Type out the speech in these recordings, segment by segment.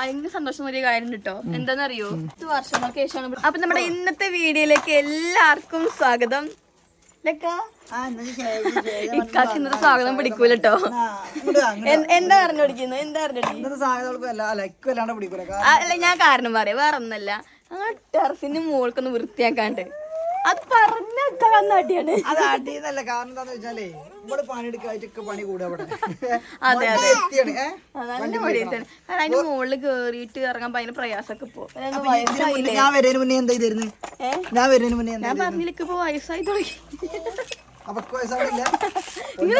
ഭയങ്കര സന്തോഷം ഒരു കാര്യം കേട്ടോ എന്താണെന്നറിയോ പത്ത് വർഷങ്ങൾക്ക് ശേഷമാണ് അപ്പൊ നമ്മുടെ ഇന്നത്തെ വീഡിയോയിലേക്ക് എല്ലാവർക്കും സ്വാഗതം. ഇതൊക്കെ ഇക്കാക്ക് ഇന്നത്തെ സ്വാഗതം പിടിക്കൂല കേട്ടോ എന്താ പറഞ്ഞു പിടിക്കുന്നത് എന്താ ഇന്നത്തെ അല്ല ഞാൻ കാരണം പറയാം. വേറെ ഒന്നല്ല ആ ടെറസിന്റെ മുകൾക്കൊന്ന് വൃത്തിയാക്കാണ്ട്. അത് പറഞ്ഞ അടിയാണ്. അത് അടിയെന്നല്ല കാരണം എന്താന്ന് വെച്ചാലേ ഇവിടെ പണിയെടുക്കായിട്ടൊക്കെ പണി കൂടുക അവിടെ. അതെ, വണ്ടി നല്ല മടിയായിട്ടാണ് കാരണം അതിന്റെ മുകളിൽ കേറിയിട്ട് ഇറങ്ങാൻ ഭയങ്കര പ്രയാസമൊക്കെ മുന്നേ ഞാൻ വരുന്നതിന് മുന്നേ എന്താ ചെയ്തിരുന്നു ഞാൻ വരുന്നതിന് മുന്നേ ഞാൻ പറഞ്ഞിലേക്ക് ഇപ്പൊ വയസ്സായി തുടങ്ങി. അപ്പൊ വയസ്സാവില്ല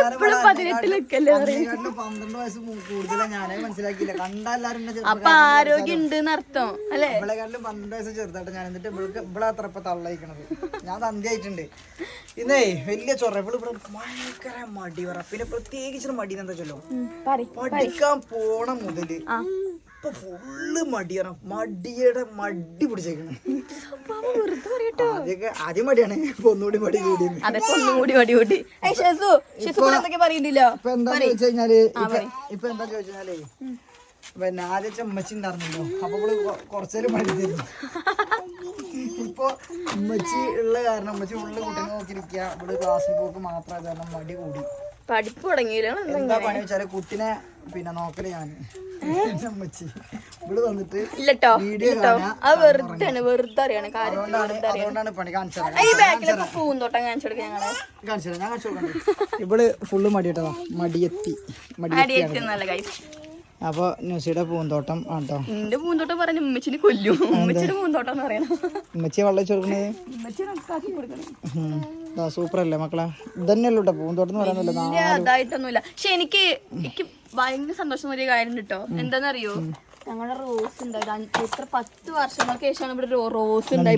ഇപ്പോഴും പതിനെട്ടിലൊക്കെയല്ലേ അതിനെക്കാട്ടിലും പന്ത്രണ്ട് വയസ്സ് മു- കൂടുതലാ ഞാനേ മനസ്സിലാക്കിയില്ല. കണ്ടാ എല്ലാരും എന്നെ അപ്പൊ ആരോഗ്യം ഉണ്ട് അർത്ഥം അല്ലെ? ഇവളെക്കാട്ടിലും പന്ത്രണ്ട് വയസ്സ് ചെറുതായിട്ട് ഞാൻ എന്നിട്ട് ഇവൾക്ക് ഇവിടെ അത്ര ഇപ്പൊ തള്ളയിക്കണത്. ഞാൻ തന്തിയായിട്ടുണ്ട്. ഇന്നേ വലിയ ചൊറ. ഇവൾ ഭയങ്കര മടി പറ. പിന്നെ പ്രത്യേകിച്ച് മടി എന്താ ചൊല്ലോ പഠിക്കാൻ പോണം മുതൽ. ഇപ്പൊ ഫുള്ള് മടിയാണ്. മടിയുടെ മടി പിടിച്ചേക്കണം. ആദ്യമൊക്കെ ആദ്യം മടിയാണ്. ഇപ്പൊ ഒന്നുകൂടി മടി കൂടിയത് അതൊക്കെ മടി കൂടി. ഷെസു ഷെസു പറയുന്നില്ലോ? ഇപ്പൊ എന്താ ചോദിച്ചു കഴിഞ്ഞാൽ ഇപ്പൊ എന്താ ചോദിച്ചു കഴിഞ്ഞാലേ പിന്നെ ആദ്യം ചെമ്മച്ചി ഉണ്ടായിരുന്നല്ലോ. അപ്പൊ ഇവൾ കൊ- കുറച്ചേരം മടി തരുന്നു ഇപ്പൊ ഉമ്മച്ചി ഉള്ള കാരണം ഉമ്മച്ചി ഉള്ള കുട്ടീനെ നോക്കിയിരിക്കുക. ഇവിടെ ക്ലാസ്സിൽ പോക്ക് മാത്രം കാരണം മടി കൂടി. പഠിപ്പ് തുടങ്ങിയില്ല എന്താ പണി വെച്ചാൽ കുട്ടിനെ പിന്നെ നോക്കൽ ഞാൻ ഇവിടെ വന്നിട്ട് ഇല്ലട്ടോ അത് വെറുതെ ആണ് വെറുതെ അറിയാണ് കാര്യം അതുകൊണ്ടാണ് അതുകൊണ്ടാണ് പണി കാണിച്ചത് ഈ ബാക്കിലൊക്കെ പൂന്തോട്ടം കാണിച്ചു കൊടുക്കുക ഞങ്ങൾ. കാണിച്ചത് ഞാൻ കാണിച്ചു കൊടുക്കണ്ടേ ഇവൾ ഫുള്ള് മടിയിട്ടതാ മടിയെത്തി. മടിയെത്തി നല്ല കൈസ് അപ്പൊ ന്യൂസിയുടെ പൂന്തോട്ടം ആട്ടോ. നിന്റെ പൂന്തോട്ടം പറഞ്ഞു ഉമ്മച്ചിനെ കൊല്ലു. ഉമ്മച്ചിയുടെ പൂന്തോട്ടം എന്ന് പറയണം ഉമ്മച്ചി വെള്ളം കൊടുക്കണം. സൂപ്പർ അല്ലേ മക്കളെ? ഇതന്നെയല്ലോ പൂന്തോട്ടം എന്ന് പറയുന്നില്ല അതായിട്ടൊന്നുമില്ല. പക്ഷെ എനിക്ക് എനിക്ക് ഭയങ്കര സന്തോഷം വലിയ കാര്യം കേട്ടോ എന്താന്നറിയോ? ഞങ്ങളുടെ റോസ് ഉണ്ടായി എത്ര പത്ത് വർഷങ്ങൾക്ക് ശേഷമാണ് ഇവിടെ റോസ് ഉണ്ടായി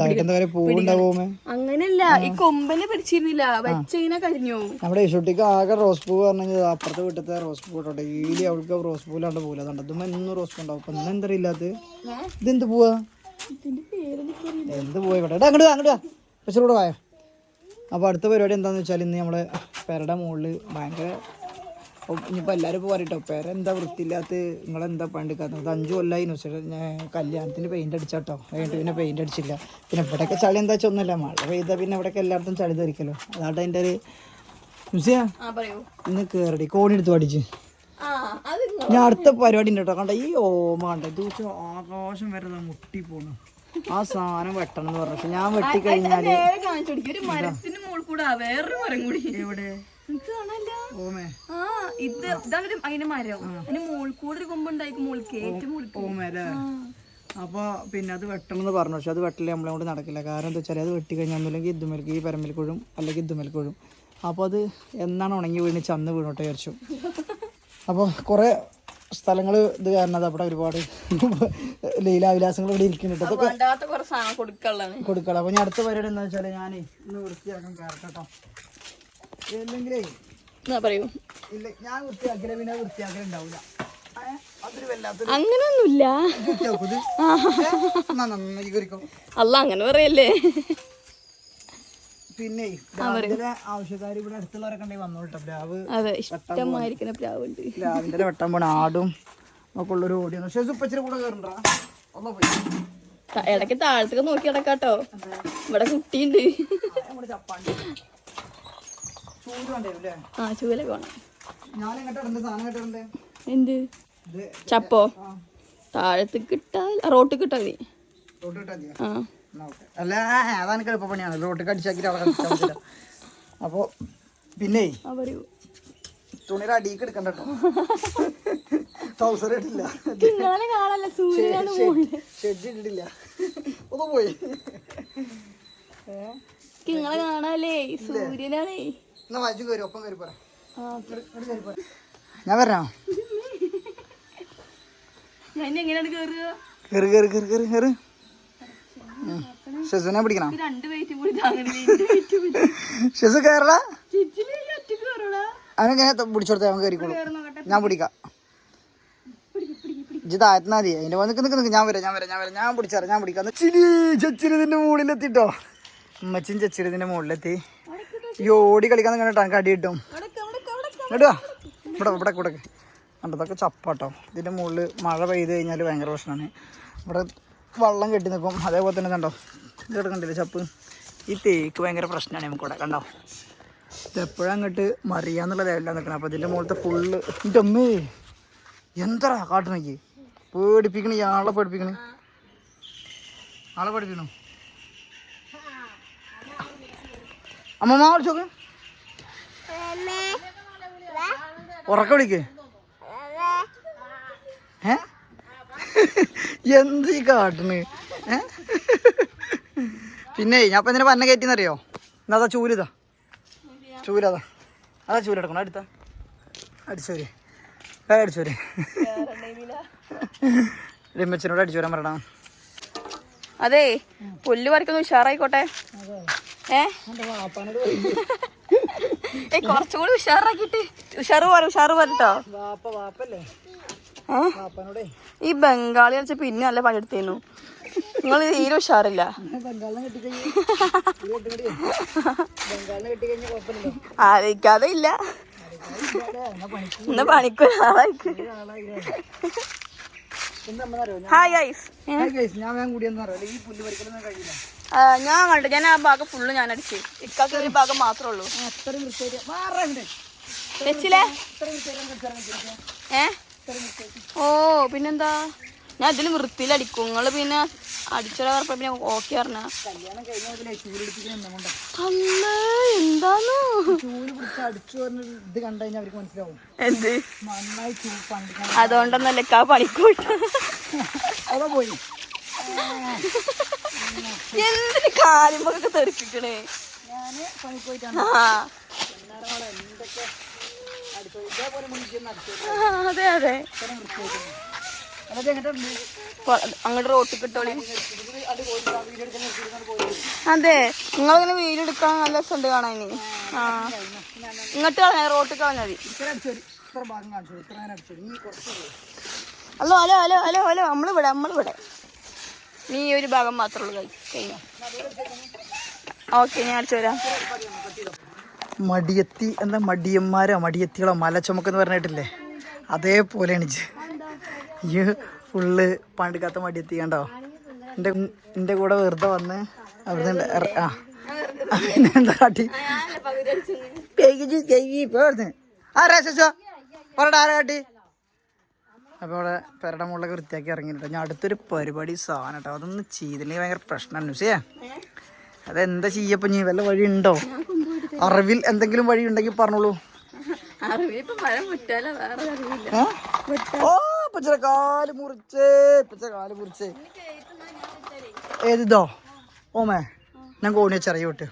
അങ്ങനെയല്ല ഈ കൊമ്പനെ പിടിച്ചിരുന്നില്ല. വെച്ചതിനെ കരിഞ്ഞു. നമ്മുടെ യശുട്ടിക്ക് ആകെ റോസ് പൂ പറഞ്ഞു അപ്പുറത്തെ വീട്ടിലത്തെ റോസ് പൂ കേട്ടോ. ഡെയിലി അവൾക്ക് റോസ് പൂലാണ്ട് പോകില്ല അതുകൊണ്ട് ഇതും എന്നും റോസ് പൂ ഉണ്ടാവും അപ്പൊ ഇന്ന് എന്താ ഇല്ലാത്ത ഇതെന്ത് പൂവാ? എന്ത് പോയി ഇവിടെ അങ്ങട് അങ്ങോട്ട് അങ്ങോട്ട് പക്ഷേ കൂടെ വായോ? അപ്പോൾ അടുത്ത പരിപാടി എന്താണെന്ന് വെച്ചാൽ ഇന്ന് നമ്മുടെ പെരയുടെ മുകളിൽ ഭയങ്കര ഇനിയിപ്പോൾ എല്ലാവരും പോരട്ടോ. പെര എന്താ വൃത്തിയില്ലാത്ത നിങ്ങളെന്താ പണ്ടിക്കാത്തത് അഞ്ച് കൊല്ലായിരുന്നു പക്ഷേ ഞാൻ കല്യാണത്തിന് പെയിന്റ് അടിച്ചാട്ടോ. അതുകൊണ്ട് പിന്നെ പെയിന്റ് അടിച്ചില്ല. പിന്നെ ഇവിടെയൊക്കെ ചളി എന്താ വെച്ചാൽ ഒന്നുമില്ല. മഴ പെയ്താൽ പിന്നെ ഇവിടെയൊക്കെ എല്ലായിടത്തും ചളി തെറിക്കല്ലോ. അതാട്ടോ അതിന്റെ ഒരു ഇന്ന് കയറടി കോണിയെടുത്ത് പഠിച്ച്. ആ അത് ഞാൻ അടുത്ത പരിപാടി ഉണ്ട് കേട്ടോ. കണ്ട? ഈ ഓമ കണ്ട ഇത് വെച്ച് ആകാശം വരെ മുട്ടി പോണു. ആ സാധനം വെട്ടണം എന്ന് പറഞ്ഞു. ഞാൻ വെട്ടി കഴിഞ്ഞാൽ നേരെ കാണിച്ചു ഒരു മരത്തിന്റെ മുകളിൽ കൂടെ വേറൊരു മരം കൂടി. എവിടെ? ഓമേ. ആ ഇത് ഇതാണ് ഒരു അതിന്റെ മരം അതിന് ഏറ്റവും അപ്പോൾ പിന്നെ അത് വെട്ടണം എന്ന് പറഞ്ഞു. പക്ഷെ അത് വെട്ടില്ല നമ്മളെ കൊണ്ട് നടക്കില്ല. കാരണം എന്താ വെച്ചാൽ അത് വെട്ടി കഴിഞ്ഞാൽ ഒന്നുമില്ലെങ്കിൽ ഇതുമേൽക്ക് ഈ പരമ്പിൽ കൊഴും അല്ലെങ്കിൽ ഇതുമേൽക്ക് കൊഴും അപ്പോൾ അത് എന്നാണ് ഉണങ്ങി വീണ് ചന്ന് വീണോട്ടെ വിചാരിച്ചു. അപ്പോൾ കുറേ സ്ഥലങ്ങൾ ഇത് കാരണം അത് അവിടെ ഒരുപാട് ലീലാവിലാസങ്ങൾ ഇവിടെ ഇരിക്കുന്നുണ്ട്. അതൊക്കെ കൊടുക്കാനുള്ളതാണ്. കൊടുക്കണം അപ്പോൾ ഞാൻ അടുത്ത പരിപാടി എന്താ വെച്ചാൽ ഞാൻ ഇന്ന് വൃത്തിയാക്കാൻ കേട്ടോ. പറയൂ. അങ്ങനൊന്നുമില്ല. അല്ല അങ്ങനെ പറയല്ലേ? പിന്നെ ആവശ്യക്കാർ ഇവിടെ അടുത്തുള്ളവരൊക്കെ വന്നോട്ടോ പ്ലാവ് അതെ ഇഷ്ടമായിരിക്കുന്ന പ്ലാവുണ്ട് പ്ലാവിന്റെ വെട്ടാൻ പോണ. ആടും ഒക്കെ ഉള്ളൊരു ഓടിയാണ്. പക്ഷെ സുപ്പച്ചിന് കൂടെ കയറണ്ടാ ഒന്ന് പോയി. ഇടയ്ക്ക് താഴത്തേക്ക് നോക്കി കിടക്കാട്ടോ ഇവിടെ കുട്ടിയുണ്ട്. ചപ്പാണ്ടി ആ ചൂലൊക്കെ വേണം എന്ത്? ചപ്പോ? താഴത്ത് കിട്ടാ റോട്ട് കിട്ടാ മതി ആ. അല്ല അതാണ് എളുപ്പ പണിയാണ്. റോട്ട് കടിച്ചാക്കിട്ട് അവിടെ കളിച്ചാൽ അപ്പോൾ പിന്നെ? തുണിയുടെ അടിക്ക് എടുക്കണ്ട ട്രൗസർ ഇട്ടില്ല. ഷെഡ് ഇട്ടിട്ടില്ല. ഒന്ന് പോയി. കാണാല്ലേ? സൂര്യനാണേ. എന്നാ കയറി ഒപ്പം കയറി പോരാ. ഞാൻ പറഞ്ഞോ ഷെസുനെ പിടിക്കണം? ഷെസു കയറടാ അവനെങ്ങനെ പിടിച്ചോടത്തേ അവൻ കയറിക്കോളൂ ഞാൻ പിടിക്കാം. ഇജ്ജ് താഴ്ത്തുന്നാ മതി. അതിന്റെ നിൽക്ക് നിൽക്ക് നിൽക്ക് ഞാൻ വരാം ഞാൻ വരാം ഞാൻ വരാം. ഞാൻ പിടിച്ചാറ് ഞാൻ പിടിക്കാം. ചിരി ചച്ചിരതിന്റെ മുകളിലെത്തിട്ടോ. ഉമ്മച്ചും ചച്ചിരതിന്റെ മുകളിലെത്തി. ഈ ഓടി കളിക്കാൻ കണ്ടിട്ടാ കടി കിട്ടും അവിടൊക്കെ അവിടൊക്കെ അവിടൊക്കെ ഇങ്ങോട്ട് വാ ഇവിടെ ഇവിടെ കൂടെ കണ്ടതൊക്കെ ചപ്പാട്ടോ. ഇതിന്റെ മുകളിൽ മഴ പെയ്ത് കഴിഞ്ഞാൽ ഭയങ്കര പ്രശ്നമാണ് ഇവിടെ വെള്ളം കെട്ടി നിൽക്കും. അതേപോലെ തന്നെ കണ്ടോ ഇതൊക്കെ കണ്ടില്ലേ ചപ്പ്? ഈ തേക്ക് ഭയങ്കര പ്രശ്നമാണ് നമുക്കിവിടെ കണ്ടോ? ഇതെപ്പോഴും അങ്ങോട്ട് മറിയാന്നുള്ള ലെവലിലാണ് നിൽക്കണം അപ്പോൾ ഇതിന്റെ മുകളിലത്തെ ഫുള്ള് എന്റെ അമ്മേ എന്താ കാട്ടണക്ക് പേടിപ്പിക്കണേ ആളെ പേടിപ്പിക്കണേ. ആളെ പഠിപ്പിക്കണോ അമ്മമ്മ വിളിച്ചോക്ക് ഉറക്ക വിളിക്ക് ഏ? എന്ത് ഈ കാട്ടണ് ഏ? പിന്നെ ഞാൻ ഇതിന് എന്തിനാ പറഞ്ഞ കയറ്റിന്നറിയോ എന്നാ ചൂലിതാ ചൂലതാ അതാ. ചൂലെടുക്കണം അടുത്ത അടിച്ചോരി അടിച്ചോര് രമ്മച്ചനോട് അടിച്ചു വരാൻ പറയണം. അതെ പുല്ല് പറിക്കുന്ന ഉഷാറായിക്കോട്ടെ. ഏ? കുറച്ചുകൂടി ഉഷാറാക്കിട്ട് ഉഷാറ് പറ ഉഷാറ് വാപ്പനോടേ. ഈ ബംഗാളി കളിച്ച പിന്നെ നല്ല പണിയെടുത്തേനു നിങ്ങൾ തീരെ ഉഷാറില്ല. ആലോചിക്കാതെ ഇല്ല ഇന്ന് പണിക്കൊരാളായിക്ക് ആളായിക്ക് ഹായ് ഗൈസ് ഞാൻ കൂടിയെന്ന് പറയാം. ഈ പുല്ല് പറിക്കലൊന്നും കഴിയില്ല ഞാൻ കണ്ടു. ഞാൻ ആ ഭാഗം ഫുള്ള് ഞാൻ അടിച്ചു. ഇക്കാക്ക് ഒരു ഭാഗം മാത്രമേ ഉള്ളൂ. ഏ? ഓ പിന്നെന്താ? ഞാൻ ഇതിൽ വൃത്തിയിലടിക്കും നിങ്ങൾ പിന്നെ പറഞ്ഞ പിന്നെ ഓക്കെ പറഞ്ഞ. എന്താന്നു? എന്ത്? കാ അതുകൊണ്ടൊന്നല്ല ഇക്കാ പണിക്കോട്ട് പോയി. എന്തിന് കാലുമ്പൊക്കെ തെറിപ്പിക്കണേ? ഞാൻ പണി പോയിട്ടാണ്. എന്തൊക്കെ അതെ അതെ. അങ്ങോട്ട് റോട്ടിൽ കിട്ടോളി. അത് നിങ്ങളിങ്ങനെ വീടെടുക്കാൻ എടുക്കാൻ നല്ല രസമുണ്ട് കാണാൻ ഇനി. ആ ഇങ്ങോട്ട് കളഞ്ഞ റോട്ടിൽ കളഞ്ഞാൽ മതി. അല്ലോ ഹലോ ഹലോ ഹലോ ഹലോ നമ്മളിവിടെ നമ്മളിവിടെ. നീ ഒരു ഭാഗം മാത്രമേ ഉള്ളൂ കഴിഞ്ഞു? ഓക്കെ ഞാൻ അടിച്ചു വരാം. മടിയത്തി എന്താ മടിയന്മാരോ മടിയത്തികളോ മല ചുമക്കെന്ന് പറഞ്ഞിട്ടില്ലേ? അതേപോലെ ഇജ്ജ് ഈ ഫുള്ള് പണ്ടിക്കാത്ത മടിയത്തി കണ്ടോ? എന്റെ എന്റെ കൂടെ വെറുതെ വന്ന് അവിടുന്ന് ആ. പിന്നെ എന്താ കാട്ടി? ആ റേസോ പറടാ ആരാ കാട്ടി? അപ്പോൾ അവിടെ പെരട മുകളിലൊക്കെ വൃത്തിയാക്കി ഇറങ്ങിയിട്ടോ ഞാൻ അടുത്തൊരു പരിപാടി സാധനം കേട്ടോ. അതൊന്നും ചെയ്തില്ലെങ്കിൽ ഭയങ്കര പ്രശ്നമാണ് ന്യൂസിയാ അതെന്താ ചെയ്യപ്പോ നീ വല്ല വഴി ഉണ്ടോ അറിവിൽ എന്തെങ്കിലും വഴി ഉണ്ടെങ്കിൽ പറഞ്ഞോളൂ? ഓ പച്ചര കാൽ മുറിച്ചേ പച്ചര കാൽ മുറിച്ചേ. ഏതിതോ? ഓമേ ഞാൻ കോണി ചെറിയ വിട്ട്.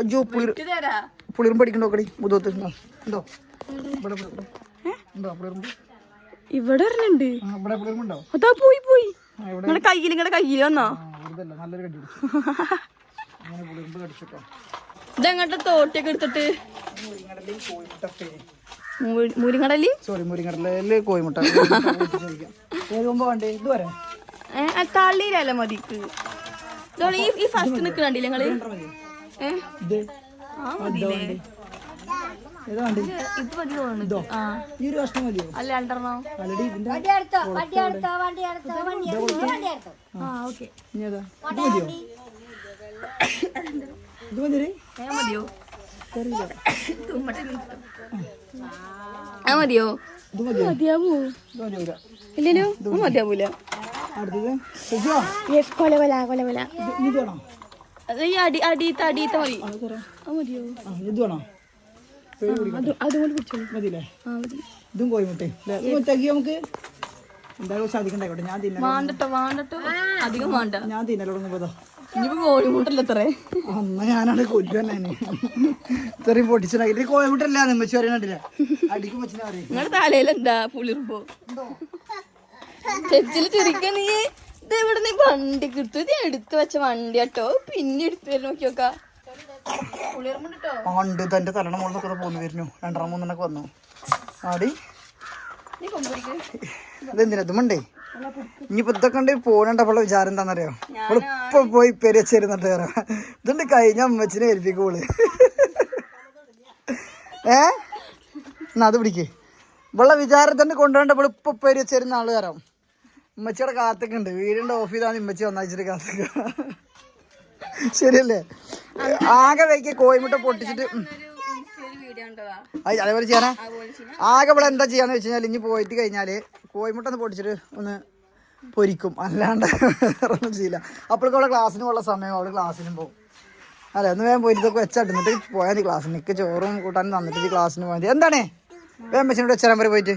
അയ്യോ പുളിർ പുളിരും പുളിറും പഠിക്കണ്ടോ കടി മുതത്ത് ഇവിടെ, ഇവിടെ. ഉണ്ടോ? പുളിറുമ്പ് ഇവിടെ ഒരെണ്ണുണ്ട്. അതാ പോയി പോയി. നിങ്ങളുടെ കയ്യിൽ നിങ്ങളുടെ കയ്യിൽ വന്നോ? ഇതെങ്ങോട്ട് തോട്ടിയൊക്കെ എടുത്തിട്ട്? മുരിങ്ങടലി? സോറി തള്ളിയിലല്ല മതിക്ക് ഈ ഫസ്റ്റ് നിക്കണ്ടില്ലേ നിങ്ങൾ? ഏ? ആ മതിയില്ലേ ഏതാ വേണ്ടേ ഇത് മതി തോന്നുന്നു ആ ഈ ഒരു കഷ്ണം മതിയോ? അല്ല രണ്ടെണ്ണോ? ആൾറെഡി ഇതിന്റെ ആ ഓക്കെ. ഇനി ഏതാ? ഇത് മതിയോ? ഇത് മതി മതിയോ? ആ. മതിയോ? ഇത് മതിയോ? മതിയോ ഇല്ലല്ലോ മതിയാവൂല. അടി അടിയത്തെ അടിയത്തെ മതി. ആ മതിയോ? ഇത് വേണോ? മതിയില്ലേ? ഇതും കോഴിമുട്ടേ അല്ലേ ഇത് നമുക്ക് എന്തായാലും സാധിക്കണ്ടായിക്കോട്ടെ ഞാൻ തിന്നാൻ വാണ്ടട്ടോ വാണ്ടട്ടോ. അധികം വേണ്ട. ഞാൻ കോഴിമുട്ടല്ല എത്ര അന്ന് ഞാനാണ് കൊല്ലുവന്നെ ഇത്രയും പൊട്ടിച്ചിട്ടാക്കി കോഴിമുട്ടല്ല നിമ്മച്ചു അറിയണില്ല അടിക്കും നിങ്ങളുടെ തലയിലെന്താ പുളിർപ്പോ? ചിരിക്ക നീ ഇത് എവിടെ നീ വണ്ടി കിട്ടും? ഇത് എടുത്തു വെച്ച വണ്ടി കേട്ടോ പിന്നെ എടുത്തു നോക്കി നോക്കാ ഉണ്ട്. തന്റെ തലണ മുകളിലൊക്കെ പോന്നു വരുന്നു. രണ്ടെണ്ണം മൂന്നെണ്ണൊക്കെ വന്നു. ആടി. ഇതെന്തിനാ? ഇതുമുണ്ടേ ഇനിയിപ്പോ ഇതൊക്കെ ഉണ്ട് പോകണ്ടപ്പോൾ വിചാരം എന്താണെന്നറിയോ? ഇപ്പൊ പോയി പെരച്ചേരുന്നിട്ട് കയറാം ഇതുണ്ട് കഴിഞ്ഞ അമ്മച്ചിനെ ഏൽപ്പിക്കോൾ ഏ? എന്നാ അത് പിടിക്ക്. ഇവളെ വിചാരത്തിന് കൊണ്ടുപോകേണ്ട ഇവിടെ ഇപ്പൊ പേര് വെച്ചിരുന്ന ആൾ തരാം ഉമ്മച്ചിയുടെ കാത്തൊക്കെ ഉണ്ട്. വീടിന്റെ ഓഫ് ചെയ്താണ് ഉമ്മച്ചി ഒന്നാച്ചിട്ട് കാത്തൊക്കെ. ശരിയല്ലേ? ആകെ വൈക്ക് കോയിമുട്ട പൊട്ടിച്ചിട്ട് അതേപോലെ ചെയ്യാനാ? ആകെ ഇവിടെ എന്താ ചെയ്യാന്ന് വെച്ച് കഴിഞ്ഞാൽ ഇനി പോയിട്ട് കഴിഞ്ഞാൽ കോയിമുട്ട ഒന്ന് പൊട്ടിച്ചിട്ട് ഒന്ന് പൊരിക്കും. അല്ലാണ്ട് ഒന്നും ചെയ്യില്ല. അപ്പോഴേക്കും അവളെ ക്ലാസ്സിന് ഉള്ള സമയം അവൾ ക്ലാസ്സിനും പോകും. അല്ല ഒന്ന് വേഗം പോയി ഇതൊക്കെ വെച്ചാട്ട് എന്നിട്ട് പോയാൽ മതി ക്ലാസ്സിന്. എനിക്ക് ചോറും കൂട്ടാനും തന്നിട്ട് ക്ലാസ്സിന് പോയാൽ മതി. എന്താണ്? വേഗം വെച്ചിട്ട് വെച്ചാൽ പോയിട്ട്.